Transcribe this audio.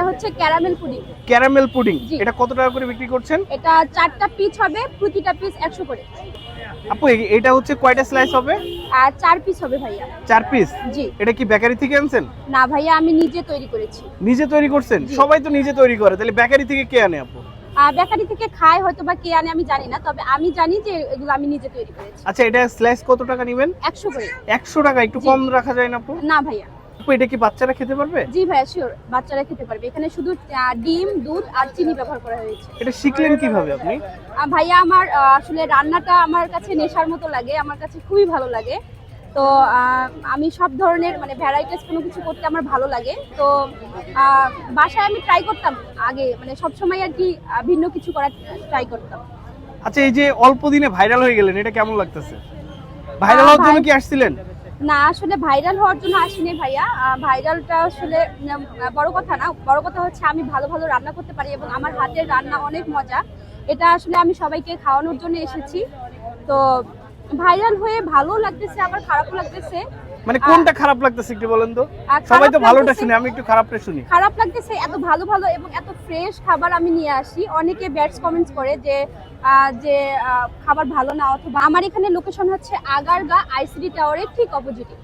এটা হচ্ছে caramel pudding. Caramel pudding. এটা কত টাকা করে বিক্রি করছেন? এটা চারটা পিস হবে প্রতিটা পিস একশো করে। আপু এটা হচ্ছে কয়টা স্লাইস হবে? আর চার পিস হবে ভাইয়া। চার পিস জি। এটা কি বেকারি থেকে আনছেন? না ভাইয়া আমি নিজে তৈরি করেছি। নিজে তৈরি করছেন? সবাই তো নিজে তৈরি করে তাহলে বেকারি থেকে কে আনে আপু? আর বেকারি থেকে খায় হয়তো বা কে আনে আমি জানি না তবে আমি জানি যে এগুলো আমি নিজে তৈরি করেছি। আচ্ছা এটা স্লাইস কত টাকা নেবেন? একশো করে। একশো টাকা একটু কম রাখা যায় না আপু? না ভাইয়া। এটা কি বাচ্চারা খেতে পারবে? জি ভাইয়া শিওর বাচ্চারা খেতে পারবে। এখানে শুধু ডিম দুধ আর চিনি ব্যবহার করা হয়েছে। এটা শিখলেন কীভাবে আপনি? ভাইয়া আমার আসলে রান্নাটা আমার কাছে নেশার মতো লাগে আমার কাছে খুবই ভালো লাগে। তো আমি সব ধরনের মানে ভ্যারাইটিস কোনো কিছু করতে আমার ভালো লাগে। তো বাসায় আমি ট্রাই করতাম আগে মানে সব সময় আর কি ভিন্ন কিছু করার ট্রাই করতাম। আচ্ছা এই যে অল্প দিনে ভাইরাল হয়ে গেলেন এটা কেমন লাগতেছে? ভাইরাল হওয়ার জন্য কি আসছিলেন? না, আসলে ভাইরাল হওয়ার জন্য আসিনি ভাইয়া। ভাইরালটা আসলে বড় কথা না, বড় কথা হচ্ছে আমি ভালো ভালো রান্না করতে পারি এবং আমার হাতের রান্না অনেক মজা। এটা আসলে আমি সবাইকে খাওয়ানোর জন্য এসেছি। তো ভাইরাল হয়ে ভালো লাগতেছে আবার খারাপও লাগতেছে। মানে কোনটা খারাপ লাগতেছে একটু বলেন তো? সবাই তো ভালোটা শুনে আমি একটু খারাপটা শুনি। খারাপ লাগতেছে এত ভালো ভালো এবং এত ফ্রেশ খাবার আমি নিয়ে আসি। অনেকে ব্যাডস কমেন্টস করে যে যে খাবার ভালো না অথবা আমার এখানে লোকেশন হচ্ছে আগারগা আইসিডি টাওয়ারের ঠিক অপোজিটে